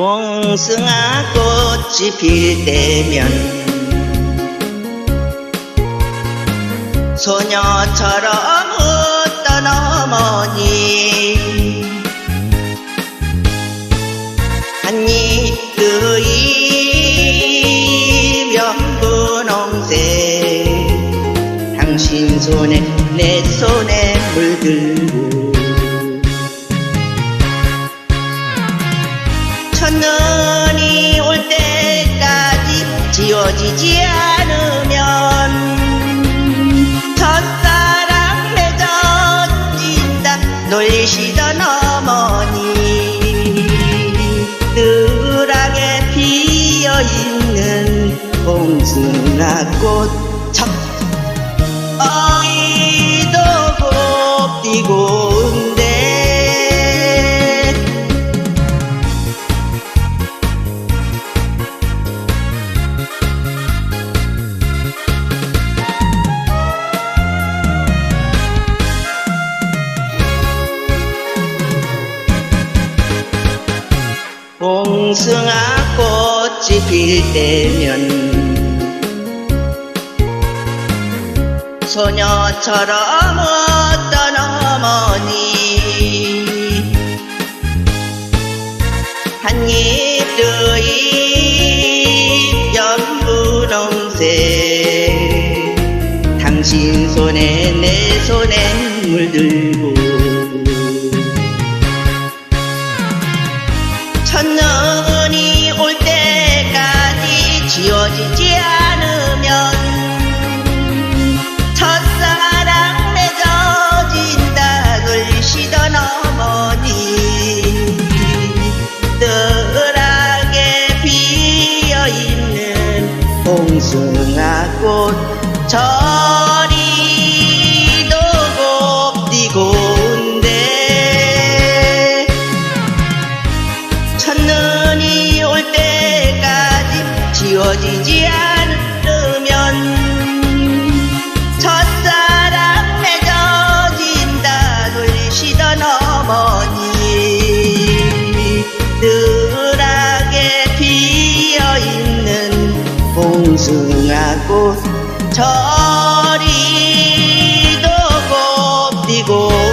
봉숭아 꽃이 필 때면 소녀처럼 웃던 어머니 한입 그입 연분홍색 당신 손에 내 손에 물들 첫눈이 올 때까지 지워지지 않으면 첫사랑 맺어진다. 놀시던 어머니 뜰하게 피어있는 봉숭아꽃. 참 어이도 곱디고 봉숭아 꽃이 필 때면 소녀처럼 어떤 어머니 한입 두입 연분홍색 당신 손에 내 손에 물들고 봉숭아꽃 저리도 곱디고운데 첫눈이 올 때까지 지워지지 않으면 첫사랑 맺어진다 놀시던 어머 풍성하고 저리도 곱디고